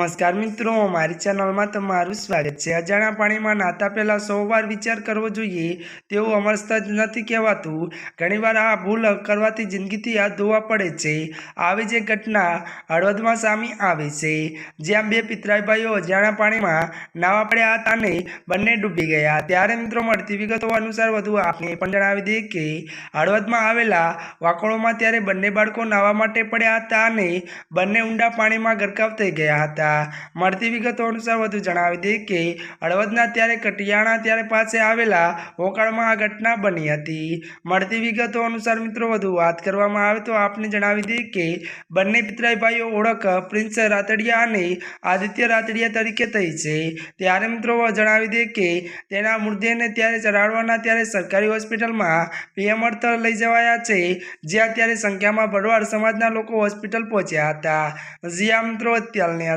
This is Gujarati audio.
નમસ્કાર મિત્રો, મારી ચેનલમાં તમારું સ્વાગત છે. અજાણ્યા પાણીમાં નાતા પહેલાં સો વાર વિચાર કરવો જોઈએ, તેવું અમરસ્ત જ નથી કહેવાતું. ઘણીવાર આ ભૂલ કરવાથી જિંદગીથી હાથ ધોવા પડે છે. આવી જ ઘટના હળવદમાં સામે આવી છે, જ્યાં બે પિતરાઈભાઈઓ અજાણ્યા પાણીમાં નાવા પડ્યા હતા અને બંને ડૂબી ગયા. ત્યારે મિત્રો, મળતી વિગતો અનુસાર વધુ આપને પણ જણાવી દઈએ કે, હળવદમાં આવેલા વાકોળોમાં ત્યારે બંને બાળકો નાવા માટે પડ્યા હતા અને બંને ઊંડા પાણીમાં ગરકાવ થઈ ગયા હતા. મળતી વિગતો અનુસાર વધુ જણાવી દઈએ કે હળવદના ત્યારે કટિયાણા ત્યારે પાસે આવેલા હોકાળમાં આ ઘટના બની હતી. મળતી વિગતો અનુસાર મિત્રો વધુ વાત કરવામાં આવે તો આપને જણાવી દઈએ કે બંને પિતરાઈ ભાઈઓ ઓળખ પ્રિન્સ રાતડિયા અને આદિત્ય રાતડિયા તરીકે થઈ છે. ત્યારે મિત્રો જણાવી દઈએ કે તેના મૃતદેહને ત્યારે ચઢાડવાના ત્યારે સરકારી હોસ્પિટલમાં પીએમ અર્થ લઈ જવાયા છે. જ્યાં ત્યારે સંખ્યામાં ભરવાડ સમાજના લોકો હોસ્પિટલ પહોંચ્યા હતા. જ્યાં મિત્રો, અત્યારની આ